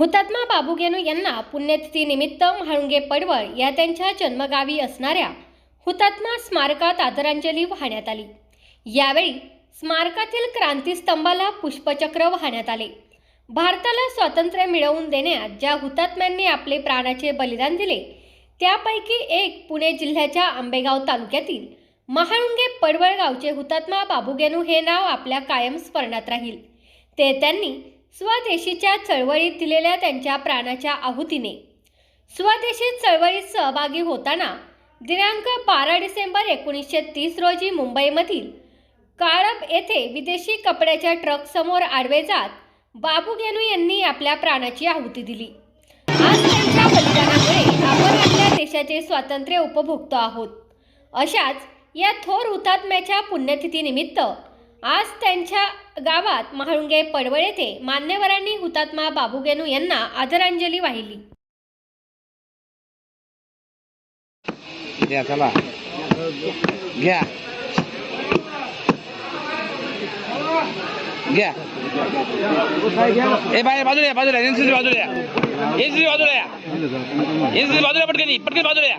हुतात्मा बाबूगेनू यांना पुण्यतिथीनिमित्त म्हाळुंगे पडवळ या त्यांच्या जन्मगावी असणाऱ्या हुतात्मा स्मारकात आदरांजली वाहण्यात आली. यावेळी स्मारकातील क्रांतीस्तंभाला पुष्पचक्र वाहण्यात आले. भारताला स्वातंत्र्य मिळवून देण्यात ज्या हुतात्म्यांनी आपले प्राणाचे बलिदान दिले त्यापैकी एक पुणे जिल्ह्याच्या आंबेगाव तालुक्यातील महाळुंगे पडवळ गावचे हुतात्मा बाबूगेनू हे नाव आपल्या कायम स्मरणात राहील. ते त्यांनी स्वदेशीच्या चळवळीत दिलेल्या त्यांच्या प्राणाच्या आहुतीने. स्वदेशी चळवळीत सहभागी होताना दिनांक बारा डिसेंबर एकोणीसशे तीस रोजी मुंबईमधील काळब येथे विदेशी कपड्याच्या ट्रकसमोर आडवे जात बाबू गेनू यांनी आपल्या प्राणाची आहुती दिली. आज त्यांच्या बलिदानामुळे आपण आपल्या देशाचे स्वातंत्र्य उपभोगतो आहोत. अशाच या थोर हुतात्म्याच्या पुण्यतिथीनिमित्त आज त्यांच्या गावात म्हाळुंगे पडवळ येथे मान्यवरांनी हुतात्मा बाबू गेनू यांना आदरांजली वाहिली. घ्या घ्या. ए बाय बाजूला या बाजूला एनसीसी बाजूला या. एनसीसी बाजूला या. एनसीसी बाजूला पटकन पटकन बाजूला या.